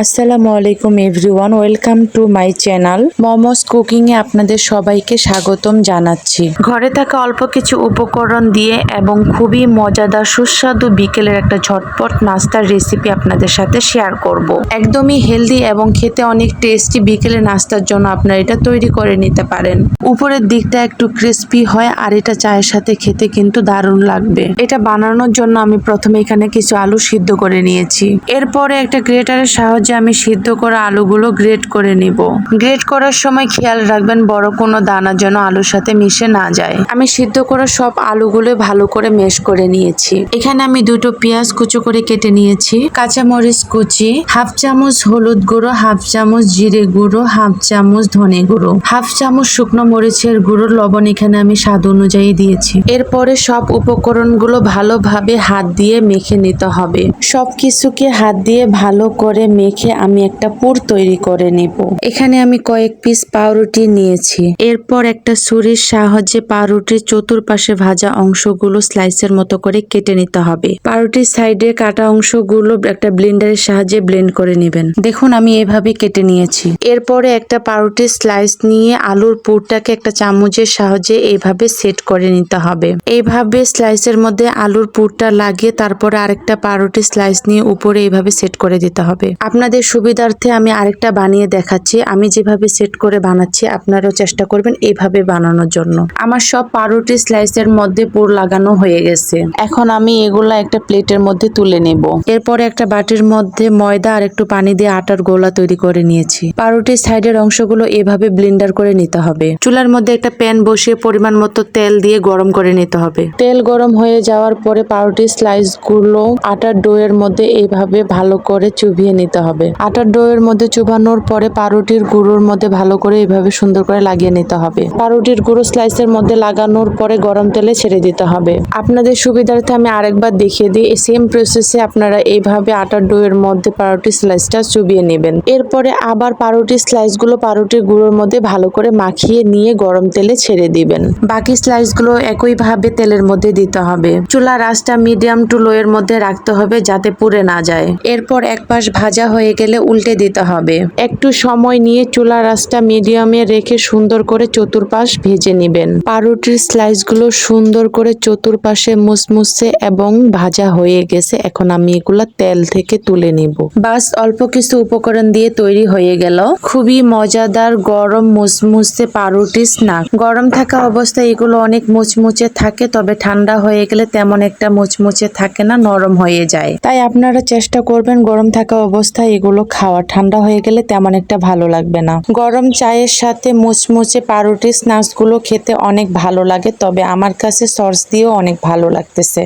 আসসালামু আলাইকুম everyone, welcome to my channel. Momos cooking এ আপনাদের সবাইকে স্বাগতম জানাচ্ছি। ঘরে থাকা অল্প কিছু উপকরণ দিয়ে এবং খুবই মজাদার সুস্বাদু বিকেলের একটা ঝটপট নাস্তার রেসিপি আপনাদের সাথে শেয়ার করব। একদমই হেলদি এবং খেতে অনেক টেস্টি বিকেলে নাস্তার জন্য আপনারা এটা তৈরি করে নিতে পারেন। উপরের দিকটা একটু ক্রিস্পি হয় আর এটা চায়ের সাথে খেতে কিন্তু দারুণ লাগবে। এটা বানানোর জন্য আমি প্রথমে এখানে কিছু আলু সিদ্ধ করে নিয়েছি। এরপরে একটা গ্রেটারের সাহায্যে আমি সিদ্ধ করা আলুগুলো গ্রেট করে নিব। গ্রেট করার সময় খেয়াল রাখবেন বড় কোনো দানা যেন আলুর সাথে মিশে না যায়। আমি সিদ্ধ করা সব আলুগুলো ভালো করে মেশ করে নিয়েছি। এখানে আমি দুটো পেঁয়াজ কুচো করে কেটে নিয়েছি। কাঁচামরিচ কুচি, হাফ চামচ হলুদ গুঁড়ো, হাফ চামচ জিরে গুঁড়ো, হাফ চামচ ধনে গুঁড়ো, হাফ চামচ শুকনো মরিচের গুঁড়ো, লবণ এখানে আমি স্বাদ অনুযায়ী দিয়েছি। এরপরে সব উপকরণগুলো ভালোভাবে হাত দিয়ে মেখে নিতে হবে। সব কিছুকে হাত দিয়ে ভালো করে মেখে আমি একটা পুর তৈরি করে নেব। এখানে আমি কয়েক পিস পাউরুটি নিয়েছি। এরপর একটা ছুরির সাহায্যে পাউরুটির চতুর্পাশে ভাজা অংশগুলো স্লাইসের মতো করে কেটে নিতে হবে। পাউরুটির সাইডে কাটা অংশগুলো একটা ব্লেন্ডারের সাহায্যে ব্লেন্ড করে নেবেন। দেখুন, আমি এভাবে কেটে নিয়েছি। এরপরে একটা পাউরুটির স্লাইস নিয়ে আলুর পুরটাকে একটা চামচের সাহায্যে এইভাবে সেট করে নিতে হবে। এইভাবে স্লাইসের মধ্যে আলুর পুরটা লাগিয়ে তারপরে আরেকটা পাউরুটির স্লাইস নিয়ে উপরে এইভাবে সেট করে দিতে হবে। আপনাদের সুবিধার্থে আমি আরেকটা বানিয়ে দেখাচ্ছি। আমি যেভাবে সেট করে বানাচ্ছি, আপনারাও চেষ্টা করবেন এইভাবে বানানোর জন্য। আমার সব পাউরুটি স্লাইসের মধ্যে পুর লাগানো হয়ে গেছে। এখন আমি এগুলা একটা প্লেটের মধ্যে তুলে নেব। এরপরে একটা বাটির মধ্যে ময়দা আর একটু পানি দিয়ে আটার গোলা তৈরি করে নিয়েছি। পাউরুটির সাইডের অংশগুলো এভাবে ব্লেন্ডার করে নিতে হবে। চুলার মধ্যে একটা প্যান বসিয়ে পরিমাণ মতো তেল দিয়ে গরম করে নিতে হবে। তেল গরম হয়ে যাওয়ার পরে পাউরুটির স্লাইসগুলো আটার ডোয়ের মধ্যে এইভাবে ভালো করে চুবিয়ে নিতে হবে। আটার ডোয়ের মধ্যে চুবানোর পরে পাউরুটির গুঁড়োর মধ্যে ভালো করে এইভাবে সুন্দর করে লাগিয়ে নিতে হবে। পাউরুটির গুঁড়ো স্লাইসের মধ্যে লাগানোর পরে গরম তেলে ছেড়ে দিতে হবে। আপনাদের সুবিধার্থে আমি আরেকবার দেখিয়ে দিই, এই সেম প্রসেসে আপনারা এইভাবে আটার ডোয়ের মধ্যে পাউরুটি স্লাইসটা চুবিয়ে নেবেন। এরপরে আবার পাউরুটি স্লাইসগুলো পাউরুটির গুঁড়োর মধ্যে ভালো করে মাখিয়ে নিয়ে গরম তেলে ছেড়ে দিবেন। বাকি স্লাইসগুলো একইভাবে তেলের মধ্যে দিতে হবে। চুলা রাসটা মিডিয়াম টু লো এর মধ্যে রাখতে হবে যাতে পুড়ে না যায়। এরপর এক পাশ ভাজা হয়ে গেলে উল্টে দিতে হবে। একটু সময় নিয়ে চুলা রাসটা মিডিয়ামে রেখে সুন্দর করে চতুর্পাশ ভেজে নেবেন। পাউরুটির স্লাইসগুলো সুন্দর করে চতুর্পাশে মুসমুসে এবং ভাজা হয়ে গেছে। এখন আমি এগুলা তেল থেকে তুলে নিব। বাস, অল্প কিছু উপকরণ দিয়ে তৈরি হয়ে গেল। খুবই মজাদার গরম মুসমুসে পাউরুটি স্নাক গরম থাকা অবস্থায় এগুলো অনেক মুচমুচে থাকে, তবে ঠান্ডা হয়ে গেলে তেমন একটা মুচমুচে থাকে না, নরম হয়ে যায়। তাই আপনারা চেষ্টা করবেন গরম থাকা অবস্থায় এগুলো খাওয়া ঠান্ডা হয়ে গেলে তেমন একটা ভালো লাগবে না। গরম চায়ের সাথে মুচমুচে পাউরুটি স্ন্যাক্সগুলো খেতে অনেক ভালো লাগে, তবে আমার কাছে সস দিয়েও অনেক ভালো লাগতেছে।